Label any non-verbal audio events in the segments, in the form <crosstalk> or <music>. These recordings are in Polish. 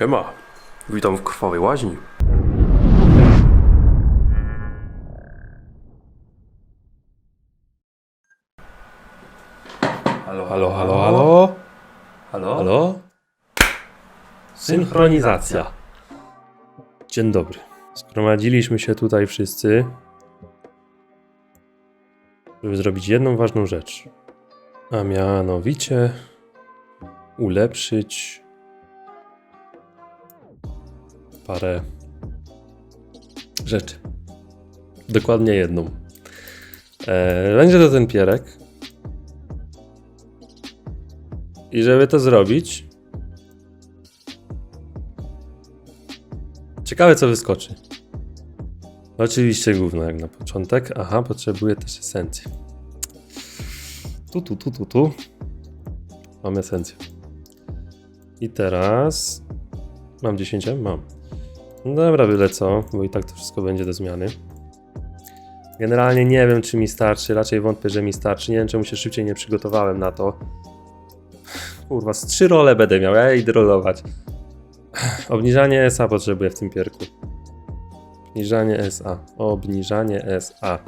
Siema, witam w krwawej łaźni. Halo, halo, halo, halo. Halo? Halo? Synchronizacja. Dzień dobry. Zgromadziliśmy się tutaj wszyscy, żeby zrobić jedną ważną rzecz. A mianowicie ulepszyć parę rzeczy. Dokładnie jedną. E, będzie to ten pierek. I żeby to zrobić. Ciekawe, co wyskoczy. Oczywiście gówno, jak na początek. Aha, potrzebuję też esencji. Tu, tu, tu, tu, tu. Mam esencję. I teraz. Mam 10? Mam. No dobra, byle co, bo i tak to wszystko będzie do zmiany. Generalnie nie wiem, czy mi starczy, raczej wątpię, że mi starczy. Nie wiem, czemu się szybciej nie przygotowałem na to. Kurwa, z trzy role będę miał, ja idę rolować. Obniżanie SA potrzebuję w tym pierku. Obniżanie SA. Obniżanie SA.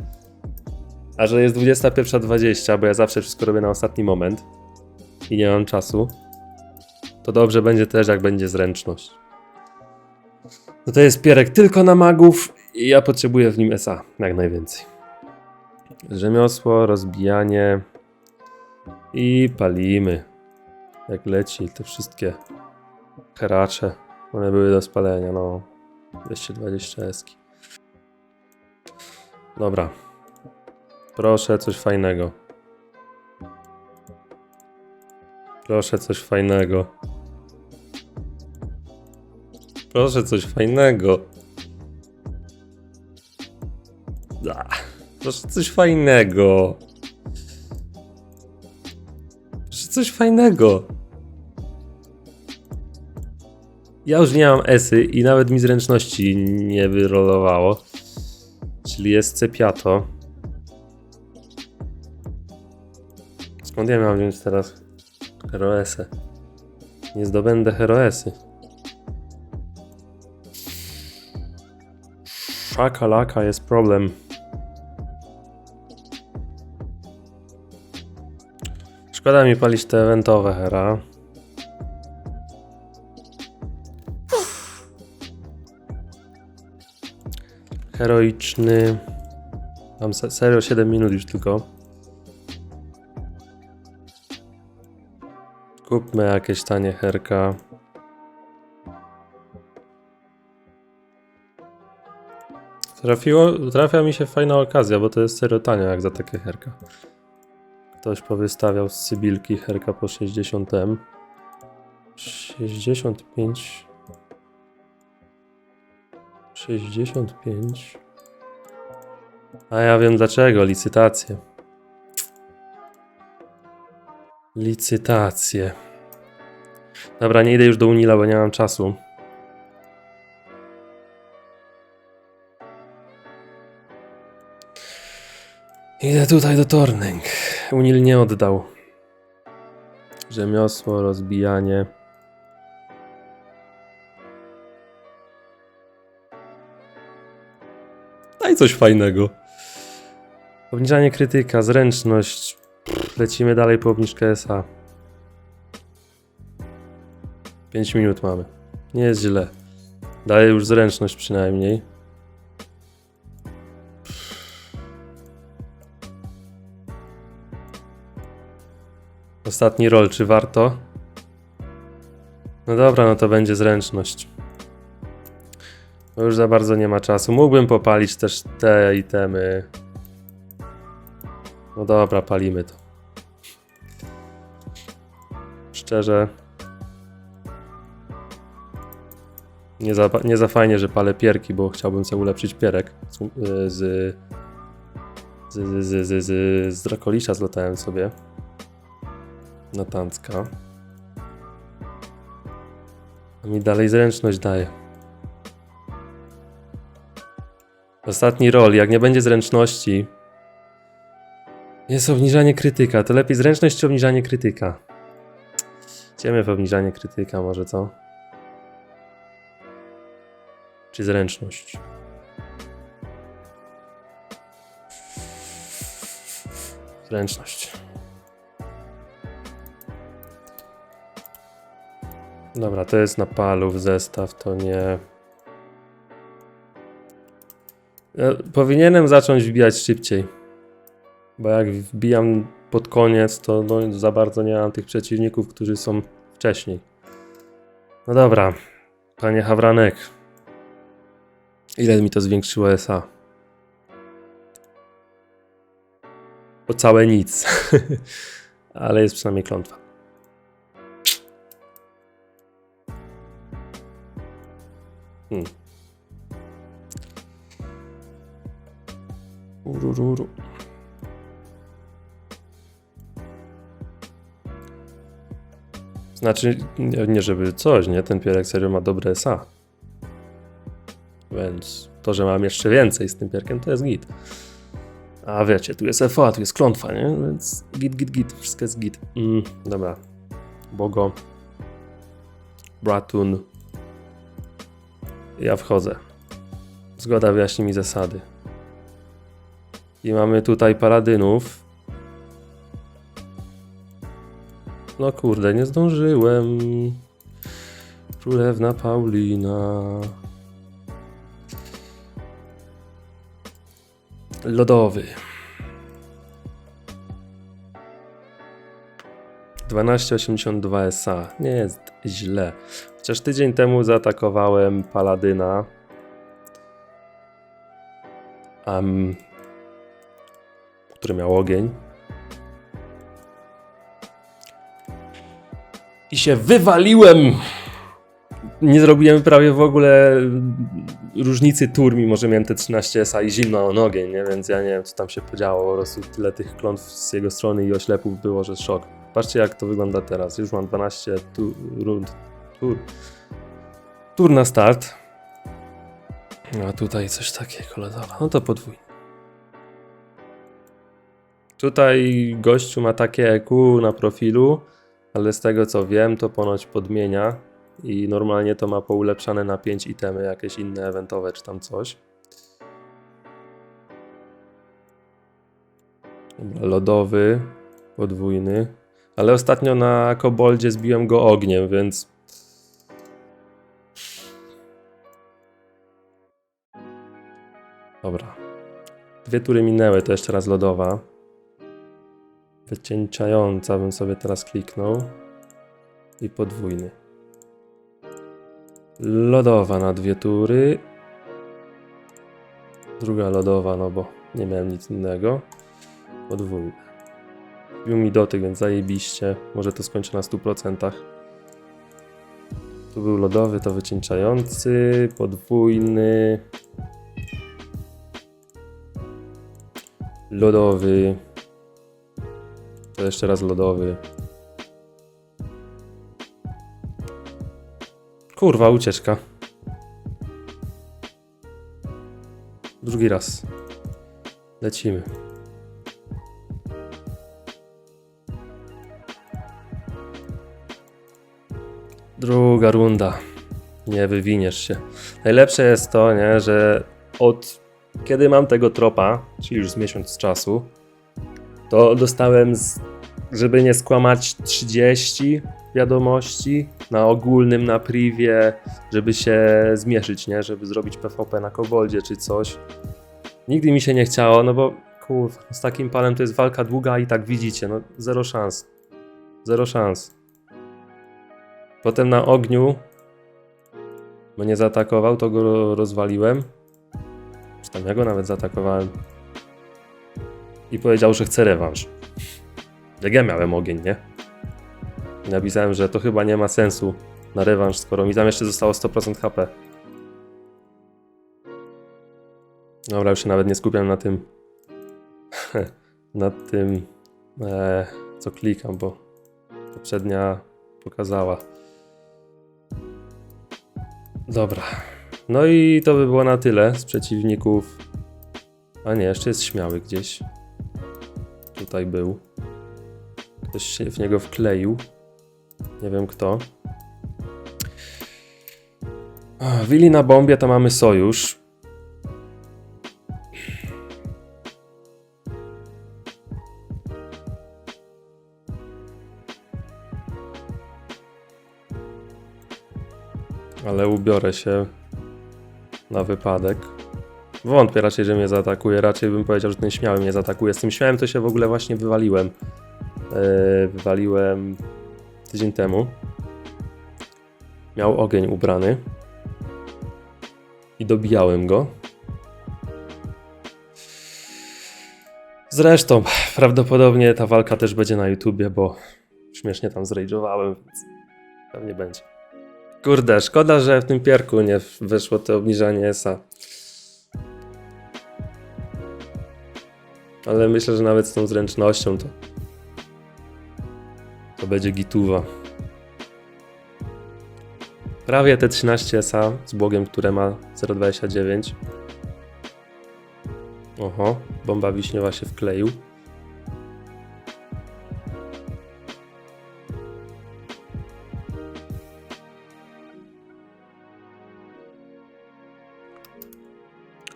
A że jest 21.20, bo ja zawsze wszystko robię na ostatni moment i nie mam czasu, to dobrze będzie też, jak będzie zręczność. No to jest pierek tylko na magów i ja potrzebuję w nim SA jak najwięcej. Rzemiosło, rozbijanie i palimy. Jak leci te wszystkie heracze. One były do spalenia, no. 220 eski. Dobra. Proszę coś fajnego. Proszę coś fajnego. Proszę coś fajnego. Proszę coś fajnego. Proszę coś fajnego. Ja już nie mam esy i nawet mi zręczności nie wyrolowało. Czyli jest cepiato. Skąd ja miałem wziąć teraz heroesę? Nie zdobędę heroesy. Szakalaka jest problem. Szkoda mi palić te eventowe hera. Heroiczny. Mam se- serio 7 minut już tylko. Kupmy jakieś tanie herka. Trafiło, trafia mi się fajna okazja, bo to jest serio tanio jak za takie herka. Ktoś powystawiał z Sybilki herka po 60M. 65. 65. A ja wiem dlaczego, licytacje. Licytacje. Dobra, nie idę już do Unila, bo nie mam czasu. Idę tutaj do Tornęk. Unil nie oddał. Rzemiosło, rozbijanie. Daj coś fajnego. Obniżanie krytyka, zręczność. Lecimy dalej po obniżkę SA. 5 minut mamy. Nie jest źle. Daję już zręczność przynajmniej. Ostatni roll, czy warto? No dobra, no to będzie zręczność. Już za bardzo nie ma czasu. Mógłbym popalić też te itemy. No dobra, palimy to. Szczerze. Nie za, nie za fajnie, że palę pierki, bo chciałbym sobie ulepszyć pierek z, z, z, z, z, z, z Drakolisza zlatałem sobie. Na Tancka. A mi dalej zręczność daje. Ostatni roll, jak nie będzie zręczności, jest obniżanie krytyka. To lepiej zręczność czy obniżanie krytyka? Idziemy w obniżanie krytyka, może co? Czy zręczność? Zręczność. Dobra, to jest na palów zestaw, to nie. Ja powinienem zacząć wbijać szybciej. Bo jak wbijam pod koniec, to no, za bardzo nie mam tych przeciwników, którzy są wcześniej. No dobra, panie Hawranek. Ile mi to zwiększyło SA? O całe nic. <laughs> Ale jest przynajmniej klątwa. Hmm. Urururu. Znaczy, nie, nie żeby coś, nie? Ten pierek serio ma dobre SA. Więc to, że mam jeszcze więcej z tym pierkiem, to jest git. A wiecie, tu jest FA, tu jest klątwa, nie? Więc git, git, git, wszystko jest git. Mm, dobra. Bogo. Bratun. Ja wchodzę. Zgoda wyjaśni mi zasady. I mamy tutaj paladynów. No kurde, nie zdążyłem. Królewna Paulina. Lodowy. 1282 SA. Nie jest źle. Chociaż tydzień temu zaatakowałem Paladyna. Am, który miał ogień. I się wywaliłem! Nie zrobiłem prawie w ogóle różnicy tur, mimo że miałem te 13 SA i zimno on ogień, nie? Więc ja nie wiem, co tam się podziało. Po prostu tyle tych klątw z jego strony i oślepów było, że szok. Patrzcie, jak to wygląda teraz. Już mam 12 tu, rund. Tur. Tur na start. A tutaj coś takiego lodowa. No to podwójnie. Tutaj gościu ma takie EQ na profilu, ale z tego co wiem, to ponoć podmienia i normalnie to ma poulepszane na 5 itemy, jakieś inne eventowe czy tam coś. Dobra, lodowy, podwójny. Ale ostatnio na koboldzie zbiłem go ogniem, więc Dobra. Dwie tury minęły, to jeszcze raz lodowa. Wycieńczająca bym sobie teraz kliknął. I podwójny. Lodowa na dwie tury. Druga lodowa, no bo nie miałem nic innego. Podwójny. Wbił mi dotyk, więc zajebiście. Może to skończę na 100%. Tu był lodowy, to wycieńczający. Podwójny. Lodowy. To jeszcze raz lodowy. Kurwa, ucieczka. Drugi raz. Lecimy. Druga runda. Nie wywiniesz się. Najlepsze jest to, nie, że od kiedy mam tego tropa, czyli już z miesiąc czasu, to dostałem, z, żeby nie skłamać, 30 wiadomości na ogólnym, na privie, żeby się zmierzyć, nie? Żeby zrobić PvP na koboldzie czy coś. Nigdy mi się nie chciało, no bo kurwa, z takim panem to jest walka długa i tak widzicie, no zero szans. Zero szans. Potem na ogniu mnie zaatakował, to go rozwaliłem. Tam ja go nawet zaatakowałem. I powiedział, że chce rewanż. Jak ja miałem ogień, nie? I napisałem, że to chyba nie ma sensu na rewanż, skoro mi tam jeszcze zostało 100% HP. Dobra, już się nawet nie skupiam na tym. <laughs> na tym, e, co klikam, bo poprzednia pokazała. Dobra. No i to by było na tyle z przeciwników. A nie, jeszcze jest śmiały gdzieś. Tutaj był. Ktoś się w niego wkleił. Nie wiem kto. Ach, Willi na bombie to mamy sojusz. Ale ubiorę się na wypadek. Wątpię raczej, że mnie zaatakuje. Raczej bym powiedział, że ten śmiały mnie zaatakuje. Z tym śmiałym to się w ogóle właśnie wywaliłem. Yy, wywaliłem tydzień temu. Miał ogień ubrany. I dobijałem go. Zresztą, prawdopodobnie ta walka też będzie na YouTubie, bo śmiesznie tam zrage'owałem, więc pewnie będzie. Kurde, szkoda, że w tym pierku nie wyszło to obniżanie ESA. Ale myślę, że nawet z tą zręcznością to to będzie gituwa. Prawie te 13 SA z błogiem, które ma 0,29. Oho, bomba wiśniowa się wkleił.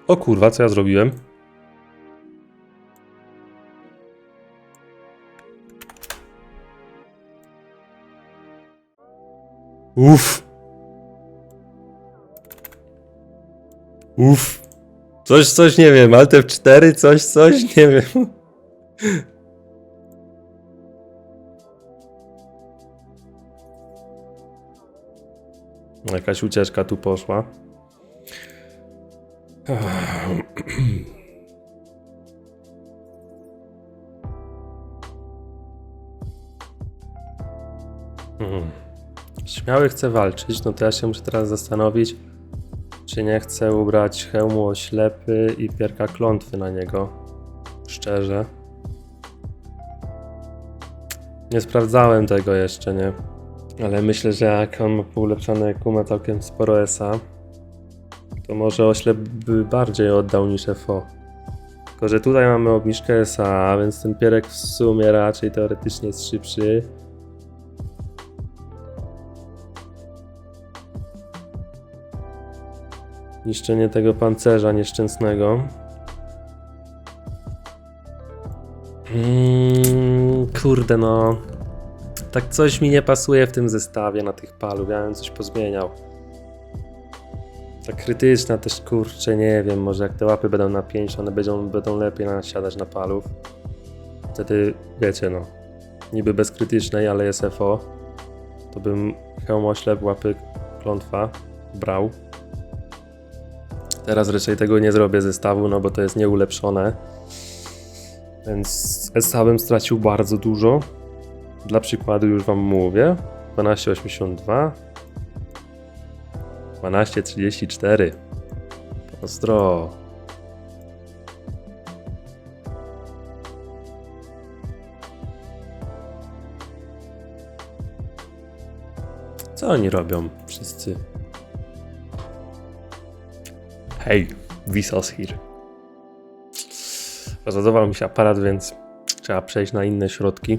O kurwa, co ja zrobiłem? Uff. Uff. Coś, coś nie wiem, Alt F4, coś, coś, nie wiem. Jakaś ucieczka tu poszła. Hmm. Śmiały chce walczyć, no to ja się muszę teraz zastanowić, czy nie chcę ubrać hełmu oślepy i pierka klątwy na niego. Szczerze. Nie sprawdzałem tego jeszcze, nie? Ale myślę, że jak on ma poulepszane kumę całkiem sporo SA, to może oślep by bardziej oddał niż FO. Tylko, że tutaj mamy obniżkę SA, więc ten pierek w sumie raczej teoretycznie jest szybszy. Niszczenie tego pancerza nieszczęsnego. Mm, kurde no. Tak coś mi nie pasuje w tym zestawie na tych palu. Ja bym coś pozmieniał. Ta krytyczna też kurczę, nie wiem, może jak te łapy będą na 5, one będą, będą lepiej nasiadać na palów. Wtedy wiecie no. Niby bez krytycznej, ale jest FO. To bym hełm oślep, łapy klątwa brał. Teraz raczej tego nie zrobię zestawu, no bo to jest nieulepszone. Więc SA bym stracił bardzo dużo. Dla przykładu już wam mówię. 12,82 12,34 Pozdro. Co oni robią wszyscy? Hej, Vsauce here. Rozładował mi się aparat, więc trzeba przejść na inne środki.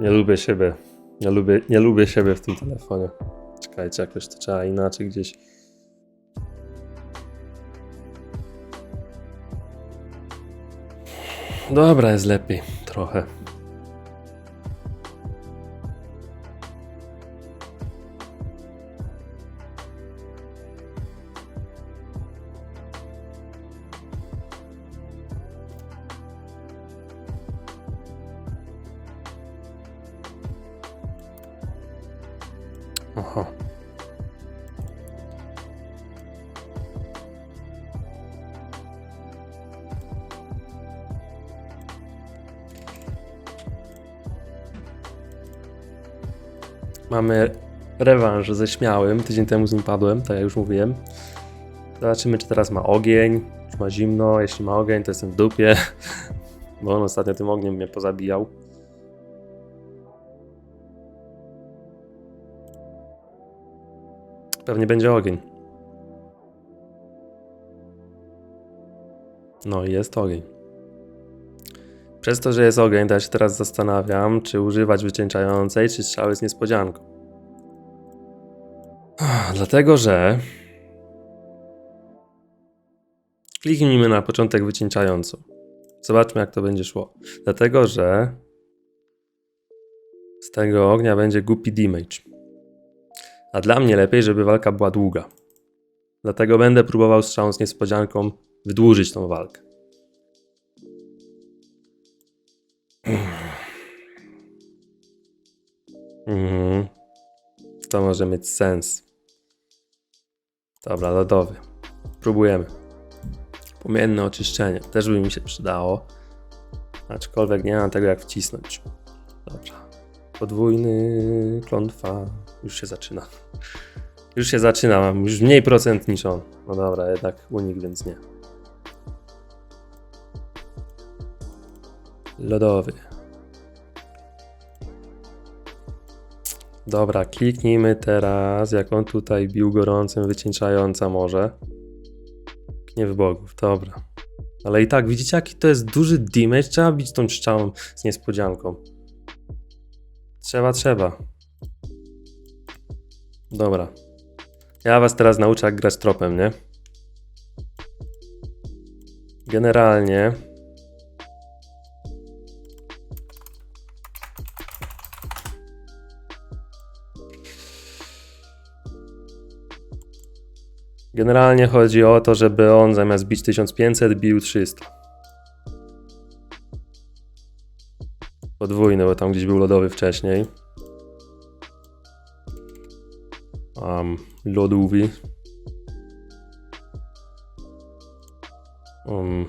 Nie lubię siebie. Nie lubię, nie lubię siebie w tym telefonie. Czekajcie, jakoś to trzeba inaczej gdzieś. Dobra, jest lepiej. Trochę. Rewanż ze śmiałym. Tydzień temu z nim padłem, tak jak już mówiłem. Zobaczymy, czy teraz ma ogień, czy ma zimno. Jeśli ma ogień, to jestem w dupie, <laughs> bo on ostatnio tym ogniem mnie pozabijał. Pewnie będzie ogień. No i jest ogień. Przez to, że jest ogień, to ja się teraz zastanawiam, czy używać wycieńczającej, czy strzały z niespodzianką. Dlatego, że Kliknijmy na początek wycieńczającą. Zobaczmy, jak to będzie szło. Dlatego, że z tego ognia będzie głupi damage. A dla mnie lepiej, żeby walka była długa. Dlatego będę próbował strzałą z niespodzianką wydłużyć tą walkę. Mhm. To może mieć sens. Dobra, lodowy. Próbujemy. Płomienne oczyszczenie. Też by mi się przydało. Aczkolwiek nie mam tego jak wcisnąć. Dobra. Podwójny klątwa. Już się zaczyna. Już się zaczyna. Mam już mniej procent niż on. No dobra, jednak unik, więc nie. Lodowy. Dobra, kliknijmy teraz, jak on tutaj bił gorącym, wycieńczająca może. Nie w bogów, dobra. Ale i tak, widzicie jaki to jest duży damage? Trzeba bić tą strzałą z niespodzianką. Trzeba, trzeba. Dobra. Ja was teraz nauczę jak grać tropem, nie? Generalnie... Generalnie chodzi o to, żeby on zamiast bić 1500 bił 300. Podwójny, bo tam gdzieś był lodowy wcześniej. Um. Um,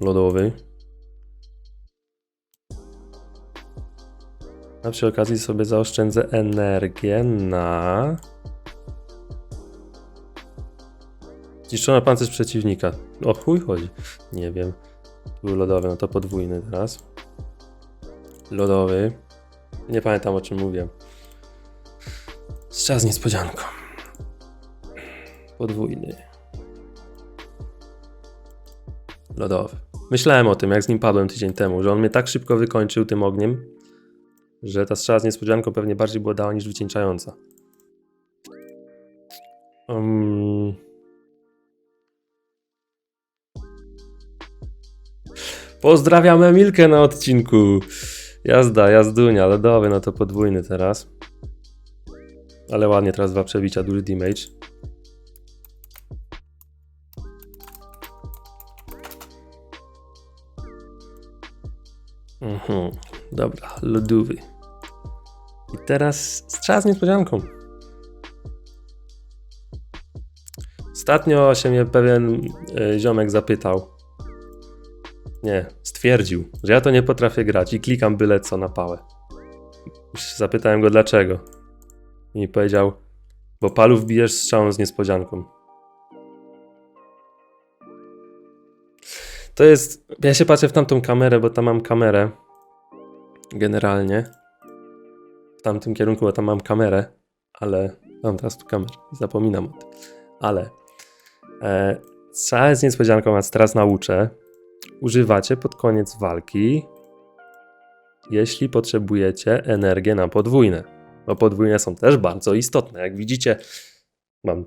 lodowy. A przy okazji sobie zaoszczędzę energię na... Zniszczona pancerz przeciwnika. O chuj chodzi. Nie wiem. Był lodowy, no to podwójny teraz. Lodowy. Nie pamiętam o czym mówię. Strzał z niespodzianką. Podwójny. Lodowy. Myślałem o tym, jak z nim padłem tydzień temu, że on mnie tak szybko wykończył tym ogniem, że ta strzała z niespodzianką pewnie bardziej była dała niż wycieńczająca. Um, Pozdrawiam Emilkę na odcinku. Jazda, jazdunia, lodowy, no to podwójny teraz. Ale ładnie, teraz dwa przebicia, duży damage. Mhm, dobra, lodowy. I teraz strzał z niespodzianką. Ostatnio się mnie pewien e, ziomek zapytał, nie, stwierdził, że ja to nie potrafię grać i klikam byle co na pałę. Zapytałem go dlaczego. I powiedział, bo palów bijesz strzałą z niespodzianką. To jest. Ja się patrzę w tamtą kamerę, bo tam mam kamerę. Generalnie. W tamtym kierunku, bo tam mam kamerę, ale. Mam teraz tu kamerę. Zapominam o tym. Ale. E, z niespodzianką was teraz nauczę używacie pod koniec walki, jeśli potrzebujecie energię na podwójne. Bo podwójne są też bardzo istotne. Jak widzicie, mam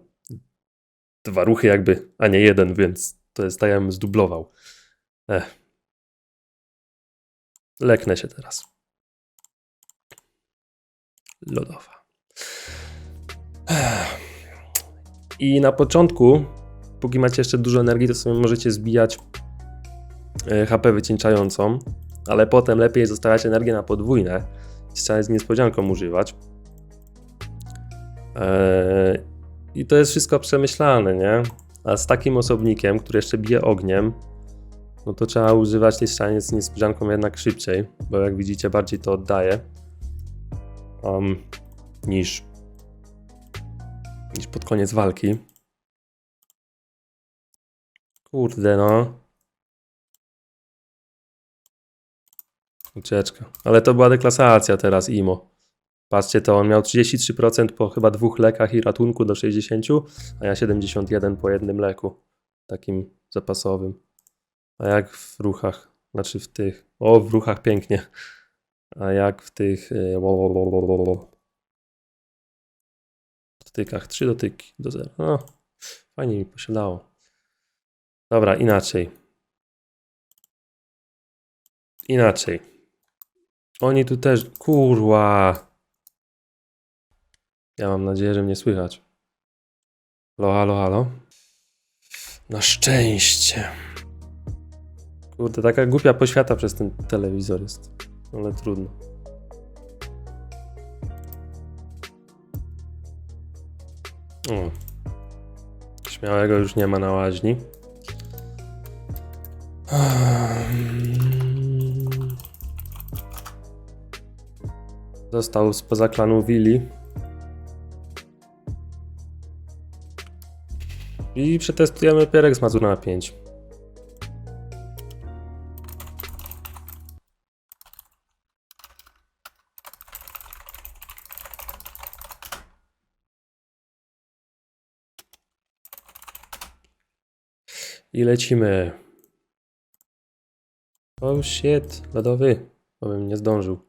dwa ruchy jakby, a nie jeden, więc to jest tak jakbym zdublował. Ech. Leknę się teraz. Lodowa. Ech. I na początku, póki macie jeszcze dużo energii, to sobie możecie zbijać HP wycieńczającą, ale potem lepiej zostawiać energię na podwójne. Trzeba z niespodzianką używać. Eee, I to jest wszystko przemyślane, nie? A z takim osobnikiem, który jeszcze bije ogniem, no to trzeba używać tej ściany z niespodzianką jednak szybciej, bo jak widzicie, bardziej to oddaje um, niż, niż pod koniec walki. Kurde, no. Ucieczka. Ale to była deklasacja teraz IMO. Patrzcie, to on miał 33% po chyba dwóch lekach i ratunku do 60, a ja 71 po jednym leku. Takim zapasowym. A jak w ruchach? Znaczy w tych. O, w ruchach pięknie. A jak w tych. y, Dotykach. Trzy dotyki do zera. No, fajnie mi posiadało. Dobra, inaczej. Inaczej. Oni tu też. Kurwa. Ja mam nadzieję, że mnie słychać. Halo, halo, halo. Na szczęście. Kurde, taka głupia poświata przez ten telewizor jest. Ale trudno. O. Śmiałego już nie ma na łaźni. Został spoza klanu Willi. I przetestujemy pierek z Mazura na 5. I lecimy. Oh shit, lodowy. Bym nie zdążył.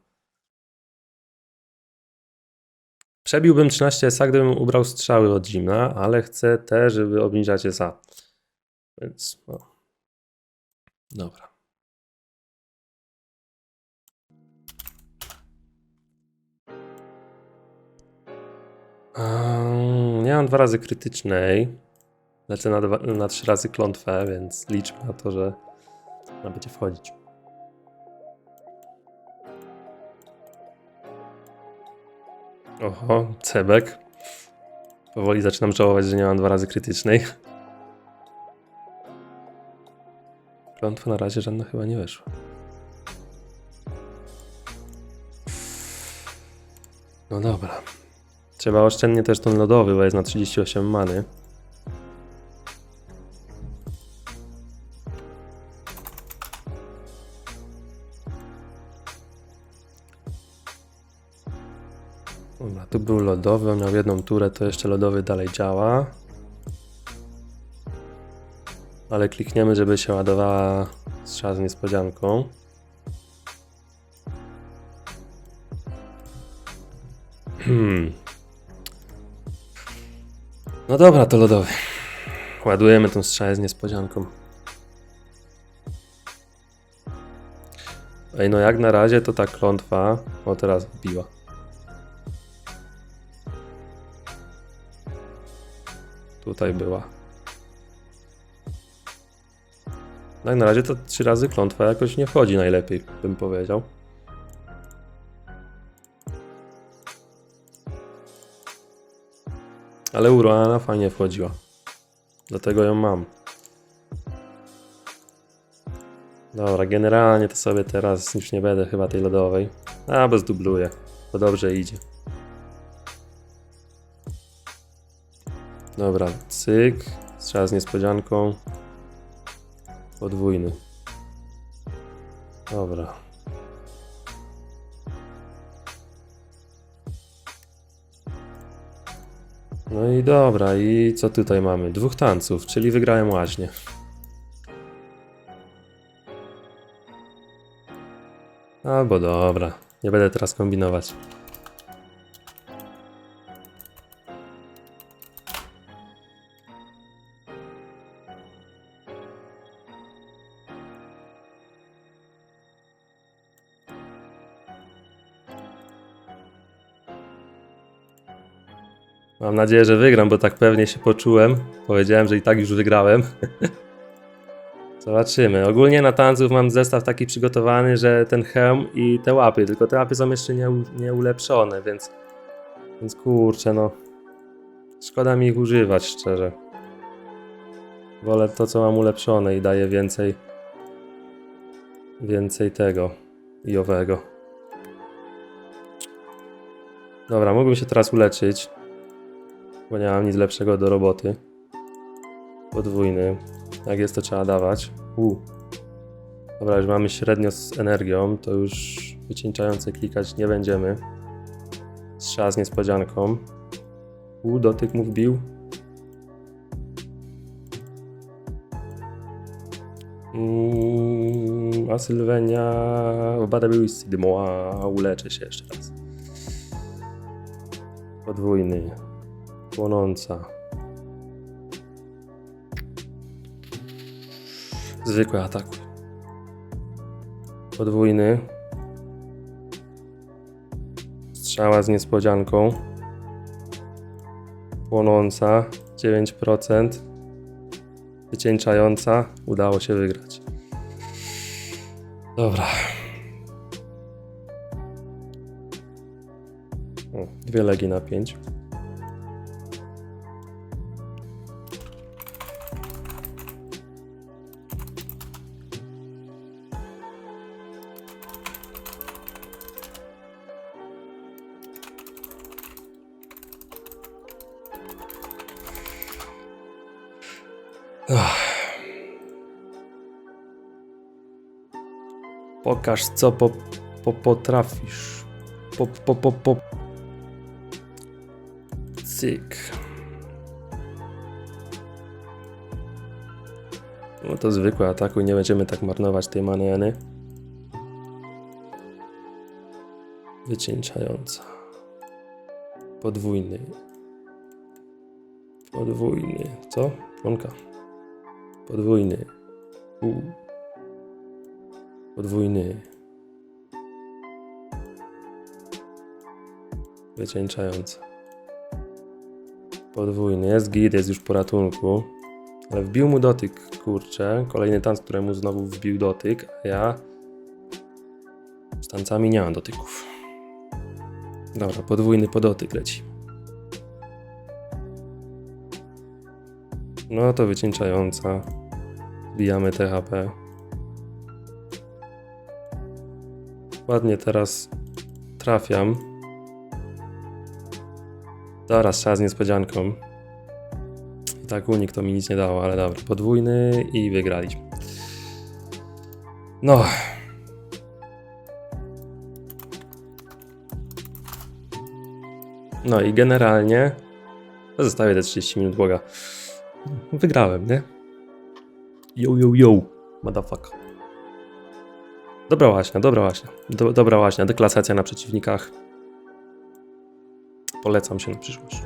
Przebiłbym 13 SA, gdybym ubrał strzały od zimna, ale chcę też, żeby obniżać SA. Więc no. Dobra. Um, nie mam dwa razy krytycznej. Lecę na, dwa, na trzy razy klątwę, więc liczmy na to, że ona będzie wchodzić. Oho, cebek. Powoli zaczynam żałować, że nie mam dwa razy krytycznej. Klątwa na razie żadna chyba nie weszła. No dobra. Trzeba oszczędnie też ten lodowy, bo jest na 38 many. Tu był lodowy, on miał jedną turę, to jeszcze lodowy dalej działa. Ale klikniemy, żeby się ładowała strzała z niespodzianką. Hmm. No dobra, to lodowy. Ładujemy tą strzałę z niespodzianką. Ej, no jak na razie to ta klątwa, o teraz wbiła. Tutaj była. Tak na razie to trzy razy klątwa jakoś nie wchodzi najlepiej, bym powiedział. Ale Uruana fajnie wchodziła. Dlatego ją mam. Dobra, generalnie to sobie teraz już nie będę chyba tej lodowej. A, bo zdubluję. To dobrze idzie. Dobra, cyk. Strzał z niespodzianką. Podwójny. Dobra. No i dobra, i co tutaj mamy? Dwóch tanców, czyli wygrałem łaźnie. Albo dobra, nie będę teraz kombinować. Nadzieję, że wygram, bo tak pewnie się poczułem. Powiedziałem, że i tak już wygrałem. <laughs> Zobaczymy. Ogólnie na tanców mam zestaw taki przygotowany, że ten hełm i te łapy, tylko te łapy są jeszcze nie, nie ulepszone, więc, więc kurczę, no. Szkoda mi ich używać, szczerze. Wolę to, co mam ulepszone i daje więcej, więcej tego i owego. Dobra, mógłbym się teraz uleczyć, bo nie mam nic lepszego do roboty. Podwójny. Jak jest, to trzeba dawać. U. Dobra, już mamy średnio z energią, to już wycieńczające klikać nie będziemy. Strzała z niespodzianką. U, dotyk mu wbił. Mm, a Sylwenia... Bada był uleczę się jeszcze raz. Podwójny. Płonąca. Zwykły atakuj. Podwójny. Strzała z niespodzianką. Płonąca 9%. Wycieńczająca. Udało się wygrać. Dobra. Dwie legi na 5. Pokaż, co po, po, potrafisz. Po, po, po, po. Cyk. No to zwykły atakuj, nie będziemy tak marnować tej manieny. Wycieńczająca. Podwójny. Podwójny. Co? Członka. Podwójny. Podwójny. Wycieńczająca. Podwójny. Jest git, jest już po ratunku. Ale wbił mu dotyk, kurczę. Kolejny tanc, któremu znowu wbił dotyk, a ja z tancami nie mam dotyków. Dobra, podwójny podotyk leci. No to wycieńczająca. Bijamy THP. Ładnie teraz trafiam. Dobra, strzała z niespodzianką. I tak unik to mi nic nie dało, ale dobra. Podwójny i wygraliśmy. No. No i generalnie zostawię te 30 minut Boga. Wygrałem, nie? Yo, yo, yo, motherfucker. Dobra łaśnia, dobra łaśnia. Do, dobra łaśnia, deklasacja na przeciwnikach. Polecam się na przyszłość.